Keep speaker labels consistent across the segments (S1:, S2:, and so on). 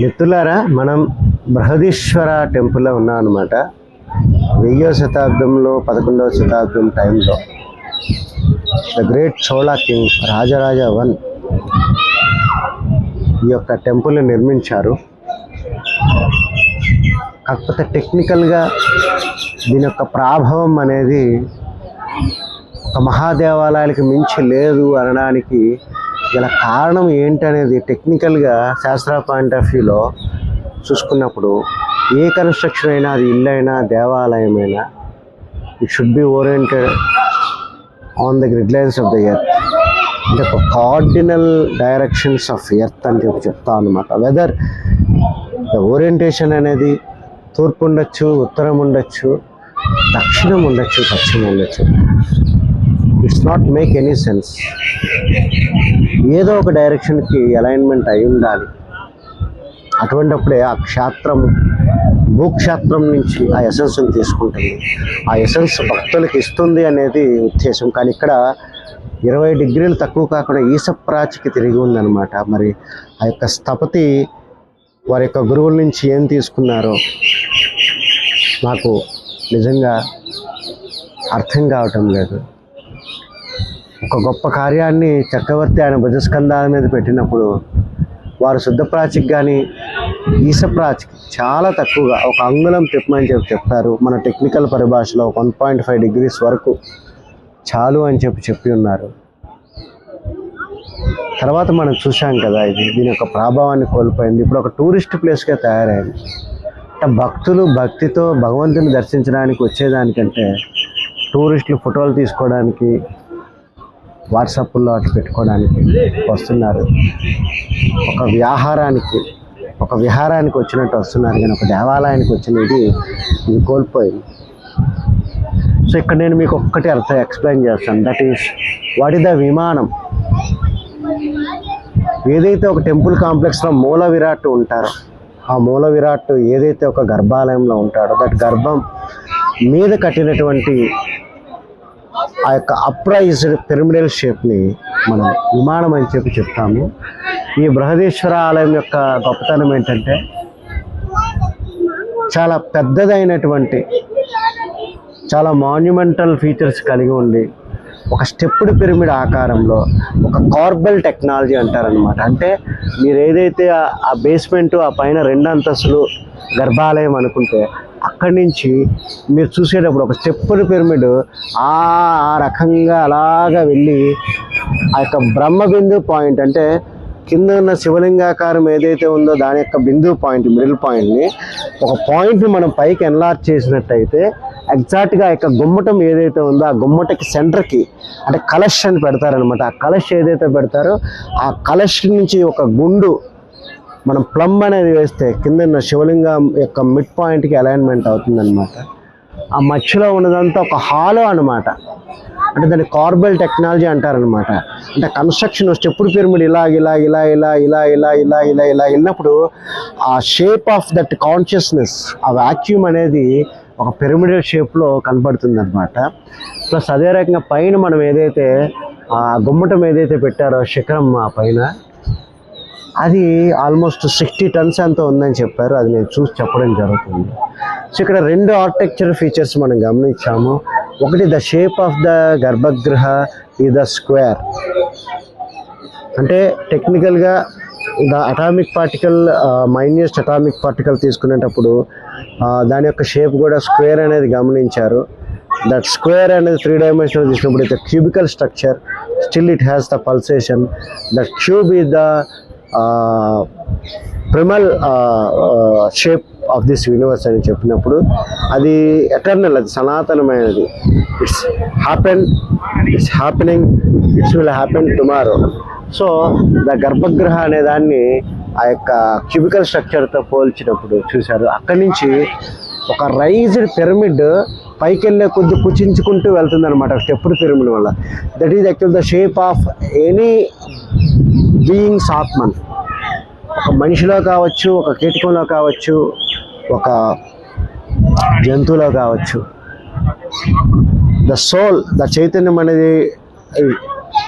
S1: మిత్రులారా మనం బృహదీశ్వర టెంపుల్లో ఉన్నాం అనమాట వెయ్యో శతాబ్దంలో పదకొండవ శతాబ్దం టైంలో the great Chola king Rajaraja one ఈ యొక్క టెంపుల్ని నిర్మించారు. కాకపోతే టెక్నికల్గా దీని యొక్క ప్రాభవం అనేది ఒక మహాదేవాలయాలకి మించి లేదు అనడానికి ఇలా కారణం ఏంటనేది టెక్నికల్గా శాస్త్ర పాయింట్ ఆఫ్ వ్యూలో చూసుకున్నప్పుడు ఏ కన్స్ట్రక్షన్ అయినా అది ఇల్లు అయినా దేవాలయమైనా it should be oriented on the grid lines of the earth అంటే ఒక కార్డినల్ డైరెక్షన్స్ ఆఫ్ ఎర్త్ అని చెప్పి చెప్తా అనమాట వెదర్ ద ఓరియంటేషన్ అనేది తూర్పు ఉండొచ్చు ఉత్తరం ఉండొచ్చు దక్షిణం ఉండొచ్చు పశ్చిమం ఉండొచ్చు. It's not make any sense ఏదో ఒక డైరెక్షన్కి అలైన్మెంట్ అయి ఉండాలి. అటువంటప్పుడే ఆ క్షేత్రం భూక్షేత్రం నుంచి ఆ ఎసెన్స్ని తీసుకుంటుంది. ఆ ఎసెన్స్ భక్తులకు ఇస్తుంది అనేది ఉద్దేశం. కానీ ఇక్కడ ఇరవై డిగ్రీలు తక్కువ కాకుండా ఈసప్రాచికి తిరిగి ఉందన్నమాట. మరి ఆ యొక్క స్థపతి వారి యొక్క గురువుల నుంచి ఏం తీసుకున్నారో నాకు నిజంగా అర్థం కావటం లేదు. ఒక గొప్ప కార్యాన్ని చక్రవర్తి ఆయన భుజస్కంధాల మీద పెట్టినప్పుడు వారు శుద్ధప్రాచికి కానీ ఈసప్రాచికి చాలా తక్కువగా ఒక అంగుళం తిప్పమని చెప్పి చెప్తారు. మన టెక్నికల్ పరిభాషలో వన్ పాయింట్ ఫైవ్ డిగ్రీస్ వరకు చాలు అని చెప్పి చెప్పి ఉన్నారు. తర్వాత మనం చూసాం కదా ఇది దీని యొక్క ప్రభావాన్ని కోల్పోయింది. ఇప్పుడు ఒక టూరిస్ట్ ప్లేస్గా తయారైంది. భక్తులు భక్తితో భగవంతుని దర్శించడానికి వచ్చేదానికంటే టూరిస్టులు ఫోటోలు తీసుకోవడానికి వాట్సాప్లో అటు పెట్టుకోవడానికి వస్తున్నారు. ఒక వ్యాహారానికి ఒక విహారానికి వచ్చినట్టు వస్తున్నారు. కానీ ఒక దేవాలయానికి వచ్చినది ఇది కోల్పోయింది. సో ఇక్కడ నేను మీకు ఒక్కటి అర్థం ఎక్స్ప్లెయిన్ చేస్తాను. That is what is the విమానం. ఏదైతే ఒక టెంపుల్ కాంప్లెక్స్లో మూల విరాట్ ఉంటారో ఆ మూల విరాట్ ఏదైతే ఒక గర్భాలయంలో ఉంటాడో దట్ గర్భం మీద కట్టినటువంటి ఆ యొక్క అప్రైజ్డ్ పిరమిడల్ షేప్ని మనం విమానం అని చెప్పి చెప్తాము. ఈ బృహదీశ్వర ఆలయం యొక్క గొప్పతనం ఏంటంటే చాలా పెద్దదైనటువంటి చాలా మాన్యుమెంటల్ ఫీచర్స్ కలిగి ఉండి ఒక స్టెప్డ్ పిరమిడ్ ఆకారంలో ఒక కార్బల్ టెక్నాలజీ అంటారనమాట అంటే మీరు ఏదైతే ఆ- బేస్మెంటు బేస్మెంట్ ఆ పైన రెండు అంతస్తులు గర్భాలయం అనుకుంటే అక్కడి నుంచి మీరు చూసేటప్పుడు ఒక స్టెప్పుడు పిరమిడ్ ఆ రకంగా అలాగా వెళ్ళి ఆ యొక్క బ్రహ్మబిందు పాయింట్ అంటే కింద ఉన్న శివలింగాకారం ఏదైతే ఉందో దాని యొక్క బిందు పాయింట్ మిడిల్ పాయింట్ని ఒక పాయింట్ని మనం పైకి ఎన్లార్జ్ చేసినట్టయితే ఎగ్జాక్ట్గా యొక్క గుమ్మటం ఏదైతే ఉందో ఆ గుమ్మటకి సెంటర్కి అంటే కలష్ అని పెడతారనమాట ఆ కలష్ ఏదైతే పెడతారో ఆ కలష్ నుంచి ఒక గుండు మనం ప్లంబ్ అనేది వేస్తే కింద ఉన్న శివలింగం యొక్క మిడ్ పాయింట్కి అలైన్మెంట్ అవుతుందన్నమాట. ఆ మధ్యలో ఉన్నదంతా ఒక హాలో అనమాట అంటే దాన్ని కార్బల్ టెక్నాలజీ అంటారనమాట అంటే కన్స్ట్రక్షన్ స్టెప్పుడు పిరమిడ్ ఇలా ఇలా ఇలా ఇలా ఇలా ఇలా ఇలా ఇలా ఇలా వెళ్ళినప్పుడు ఆ షేప్ ఆఫ్ దట్ కాన్షియస్నెస్ ఆ వాక్యూమ్ అనేది ఒక పిరమిడల్ షేప్లో కనబడుతుంది అనమాట ప్లస్ అదే రకంగా పైన మనం ఏదైతే ఆ గుమ్మటం ఏదైతే పెట్టారో శిఖరం ఆ పైన అది ఆల్మోస్ట్ సిక్స్టీ టన్స్ అంత ఉందని చెప్పారు. అది నేను చూసి చెప్పడం జరుగుతుంది. సో ఇక్కడ రెండు ఆర్కిటెక్చర్ ఫీచర్స్ మనం గమనించాము. ఒకటి the shape of the garbhagriha is the square. అంటే టెక్నికల్గా the atomic particle minutest atomic particle తీసుకునేటప్పుడు దాని యొక్క షేప్ కూడా స్క్వేర్ అనేది గమనించారు. దట్ స్క్వేర్ అనేది త్రీ డైమెన్షనల్ తీసుకున్నప్పుడు it cubical structure still it has the pulsation. That cube is the primal shape of this universe అని చెప్పినప్పుడు అది ఎటర్నల్ అది సనాతనమైనది. It's happen it's happening it's will happen tomorrow so the garbhagriha అనే దాన్ని ఆ యొక్క cubical స్ట్రక్చర్తో పోల్చినప్పుడు చూశారు. అక్కడి నుంచి ఒక రైజ్డ్ పిరమిడ్ పైకి వెళ్ళే కొద్ది కుచించుకుంటూ వెళ్తుంది అనమాట స్టెప్పుడు పిరమిడ్ వల్ల. That is actual the shape of any beings atman ఒక మనిషిలో కావచ్చు ఒక కీటకంలో కావచ్చు ఒక జంతువులో కావచ్చు. ద సోల్ ద చైతన్యం అనేది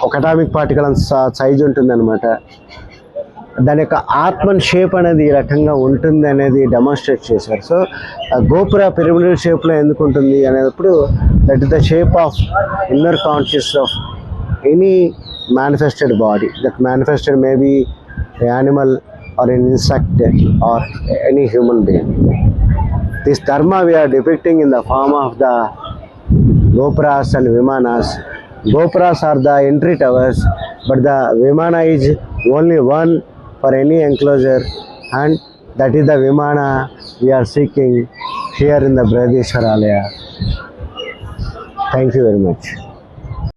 S1: ఒక అటామిక్ పార్టికల్ సైజ్ ఉంటుంది అనమాట దాని యొక్క ఆత్మన్ షేప్ అనేది ఈ రకంగా ఉంటుంది అనేది డెమాన్స్ట్రేట్ చేశారు. సో గోపుర పిరమిడల్ షేప్లో ఎందుకు ఉంటుంది అనేటప్పుడు that is the shape of inner conscious of any manifested body that manifested maybe animal or an insect or any human being. This dharma we are depicting in the form of the Gopuras and Vimanas. Gopuras are the entry towers, but the Vimana is only one for any enclosure, and that is the Vimana we are seeking here in the Brihadishwara Alaya. Thank you very much.